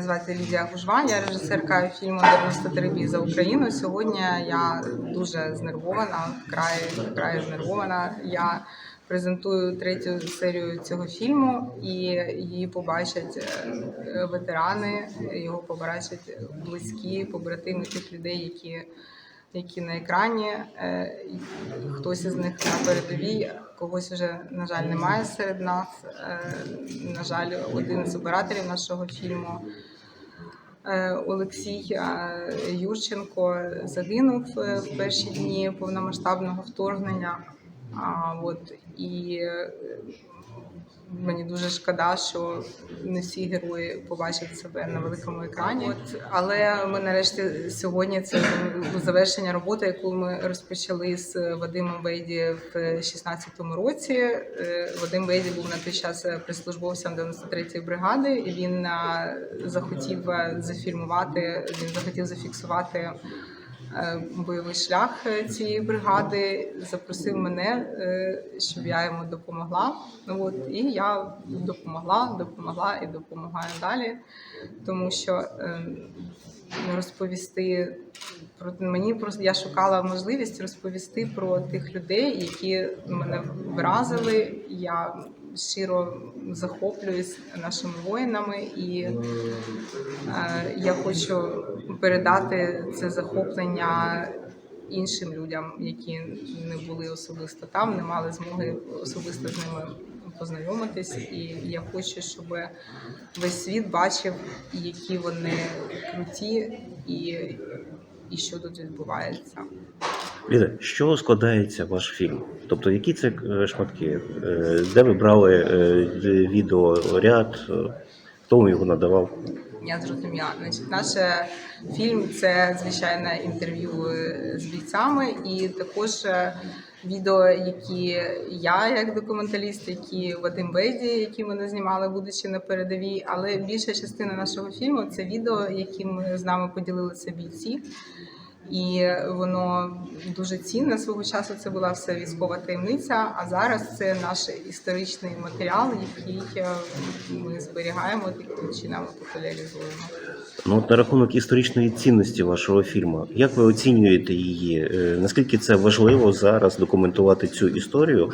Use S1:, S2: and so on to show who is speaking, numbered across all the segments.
S1: Мене звати Лідія Гужва, я режисерка фільму «93 бій за Україну. Сьогодні я дуже знервована, вкрай, вкрай знервована. Я презентую третю серію цього фільму, і її побачать е, ветерани, його побачать близькі, побратими тих людей, які, які на екрані. Е, Хтось із них на передовій, когось вже, на жаль, немає серед нас. Е, На жаль, один з операторів нашого фільму. Е, Олексій Юрченко загинув в перші дні повномасштабного вторгнення. А, от, і мені дуже шкода, що не всі герої побачать себе на великому екрані. От, але ми нарешті сьогодні це завершення роботи, яку ми розпочали з Вадимом Вейді в 16-му році. Е, Вадим Вейді був на той час прислужбовцем 93-ї бригади. І він захотів е, зафільмувати, він захотів зафіксувати е, бойовий шлях е, цієї бригади, запросив мене, е, щоб я йому допомогла. Ну от і я допомогла, допомогла і допомагаю далі, тому що е, розповісти про мені просто я шукала можливість розповісти про тих людей, які мене вразили. Я щиро захоплююсь нашими воїнами, і е, я хочу передати це захоплення іншим людям, які не були особисто там, не мали змоги особисто з ними познайомитись. І я хочу, щоб весь світ бачив, які вони круті і, і що тут відбувається.
S2: Ліда, з чого складається ваш фільм? Тобто, які це е, шматки? Е, Де ви брали е, відеоряд? Хто вам його надавав?
S1: Я зрозуміла. Значить, наш фільм це звичайне інтерв'ю з бійцями, і також відео, які я як документаліст, які Вадим Бейді, які ми не знімали, будучи на передовій. Але більша частина нашого фільму це відео, яким з нами поділилися бійці. І воно дуже цінне свого часу. Це була все військова таємниця. А зараз це наш історичний матеріал, який е, ми зберігаємо таким чином популяризуємо.
S2: Ну, от на рахунок історичної цінності вашого фільму, як ви оцінюєте її? Е, Наскільки це важливо зараз документувати цю історію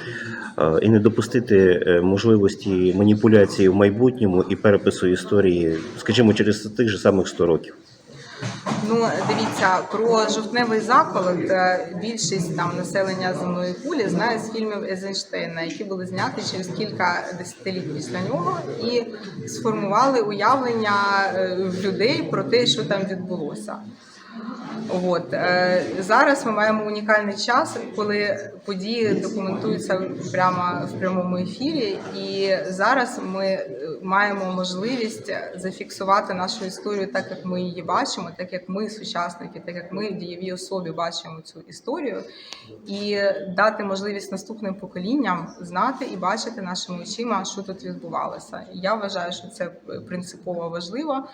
S2: е, і не допустити можливості маніпуляції в майбутньому і перепису історії, скажімо, через тих же самих 100 років?
S1: Ну, дивіться, про жовтневий заколот е, більшість там населення земної кулі знає з фільмів Езенштейна, які були зняті через кілька десятиліть після нього, і сформували уявлення е, в людей про те, що там відбулося. От е, зараз ми маємо унікальний час, коли події документуються прямо в прямому ефірі, і зараз ми е, маємо можливість зафіксувати нашу історію так, як ми її бачимо, так як ми сучасники, так як ми дієві особі бачимо цю історію, і дати можливість наступним поколінням знати і бачити нашими очима, що тут відбувалося. Я вважаю, що це принципово важливо.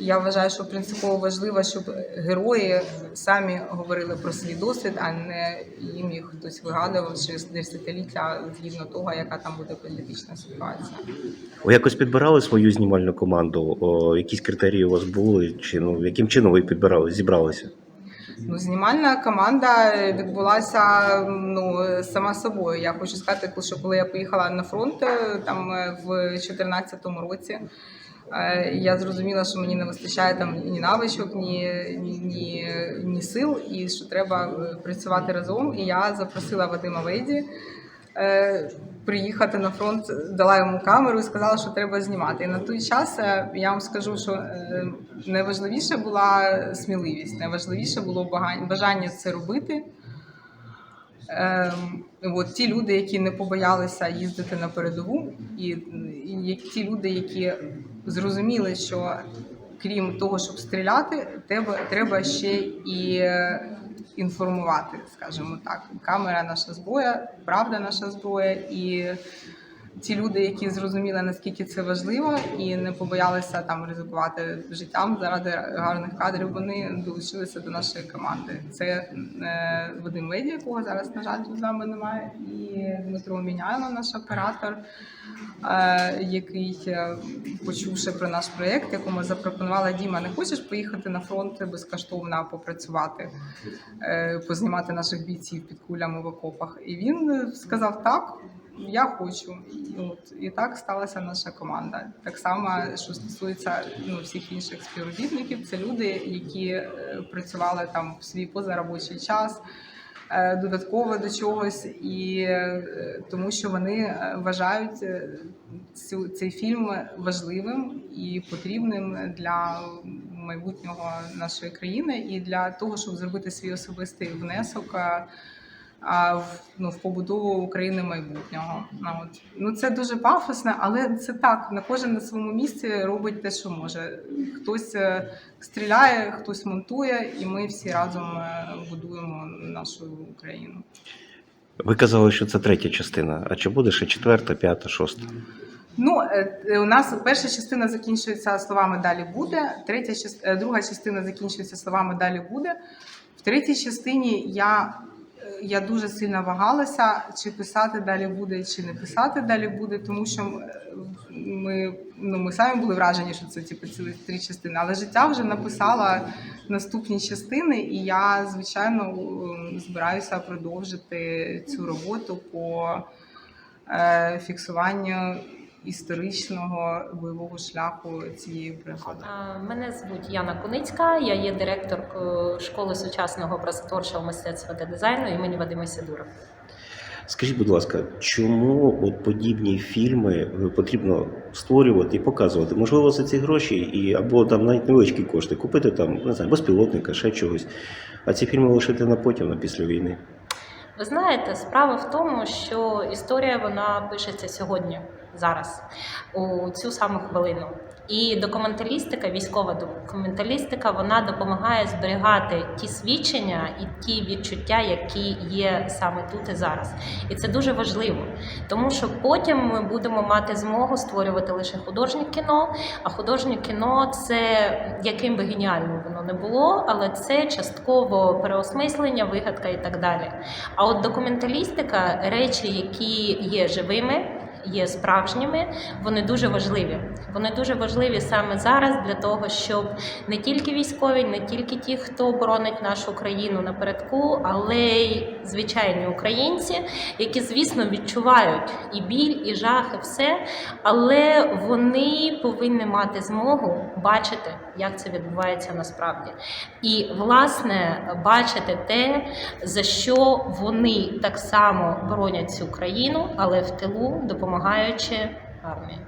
S1: Я вважаю, що принципово важливо, щоб герої самі говорили про свій досвід, а не їм їх хтось вигадував через десятиліття згідно того, яка там буде політична ситуація.
S2: Ви якось підбирали свою знімальну команду? О, якісь критерії у вас були? Чи ну яким чином ви підбирали, зібралися?
S1: Ну, знімальна команда відбулася ну сама собою. Я хочу сказати, що коли я поїхала на фронт е, там е, в 2014 році. Я зрозуміла, що мені не вистачає там ні навичок, ні, ні, ні, сил, і що треба е, працювати разом. І я запросила Вадима Вейді е, приїхати на фронт, дала йому камеру і сказала, що треба знімати. І на той час е, я вам скажу, що найважливіше була сміливість, найважливіше було бажання це робити. Ем, от ті люди, які не побоялися їздити на передову, і, і ті люди, які зрозуміли, що крім того, щоб стріляти, тебе треба ще і е, інформувати, скажімо так. Камера наша зброя, правда наша зброя, і ті люди, які зрозуміли наскільки це важливо, і не побоялися там ризикувати життям заради гарних кадрів, вони долучилися до нашої команди. Це е, Вадим Меді, якого зараз на жаль з нами немає, і Дмитро Міняйло, наш оператор, е, який, е, почувши про наш проєкт, якому запропонувала Діма, не хочеш поїхати на фронт безкоштовно попрацювати, е, познімати наших бійців під кулями в окопах. І він сказав так. Я хочу, І от і так сталася наша команда. Так само, що стосується ну всіх інших співробітників, це люди, які е, працювали там в свій позаробочий час, е, додатково до чогось, і е, тому що вони вважають цю цей фільм важливим і потрібним для майбутнього нашої країни і для того, щоб зробити свій особистий внесок. А в ну в побудову України майбутнього. Ну, от. ну це дуже пафосно, але це так. На кожен на своєму місці робить те, що може. Хтось е, стріляє, хтось монтує, і ми всі разом е, будуємо нашу Україну.
S2: Ви казали, що це третя частина. А чи буде ще четверта, п'ята, шоста?
S1: Ну, е, у нас перша частина закінчується словами далі буде. Третя друга частина закінчується словами далі буде. В третій частині я, я дуже сильно вагалася, чи писати далі буде, чи не писати далі буде, тому що е, ми, ну, ми самі були вражені, що це типу, цілих три частини. Але життя вже написала наступні частини, і я, звичайно, збираюся продовжити цю роботу по е, фіксуванню історичного бойового шляху цієї бригади.
S3: А, Мене звуть Яна Куницька, я є директоркою школи сучасного образотворчого мистецтва та дизайну імені Вадима Сідура.
S2: Скажіть, будь ласка, чому от подібні фільми е, потрібно створювати і показувати? Можливо, за ці гроші і або там навіть невеличкі кошти купити там не знаю, безпілотника, ще чогось. А ці фільми лишити на потім, на після війни.
S3: Ви знаєте, справа в тому, що історія вона пишеться сьогодні, зараз, у цю саму хвилину. І документалістика, військова документалістика, вона допомагає зберігати ті свідчення і ті відчуття, які є саме тут і зараз. І це дуже важливо, тому що потім ми будемо мати змогу створювати лише художнє кіно. А художнє кіно це яким би геніальним воно не було, але це частково переосмислення, вигадка і так далі. А от документалістика, речі, які є живими. Є справжніми, вони дуже важливі. Вони дуже важливі саме зараз для того, щоб не тільки військові, не тільки ті, хто боронить нашу країну напередку, але й звичайні українці, які, звісно, відчувають і біль, і жах, і все, але вони повинні мати змогу бачити, як це відбувається насправді. І, власне, бачити те, за що вони так само боронять цю країну, але в тилу допомагаючи армії.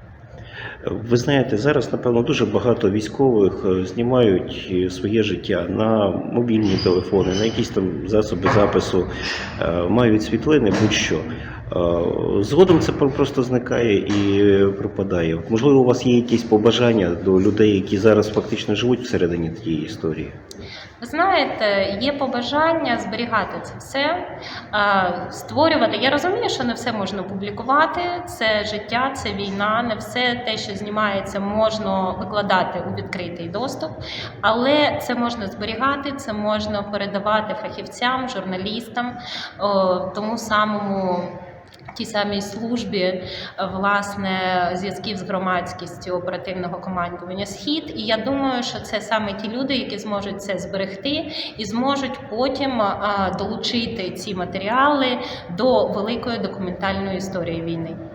S2: Ви знаєте, зараз, напевно, дуже багато військових е, знімають е, своє життя на мобільні телефони, на якісь там засоби запису, е, мають світлини, будь-що. Згодом це просто зникає і пропадає. Можливо, у вас є якісь побажання до людей, які зараз фактично живуть всередині тієї історії.
S3: Ви знаєте, є побажання зберігати це все, створювати. Я розумію, що не все можна публікувати. Це життя, це війна. Не все те, що знімається, можна викладати у відкритий доступ, але це можна зберігати, це можна передавати фахівцям, журналістам, тому самому. Тій самій службі власне зв'язків з громадськістю оперативного командування Схід. І я думаю, що це саме ті люди, які зможуть це зберегти і зможуть потім долучити ці матеріали до великої документальної історії війни.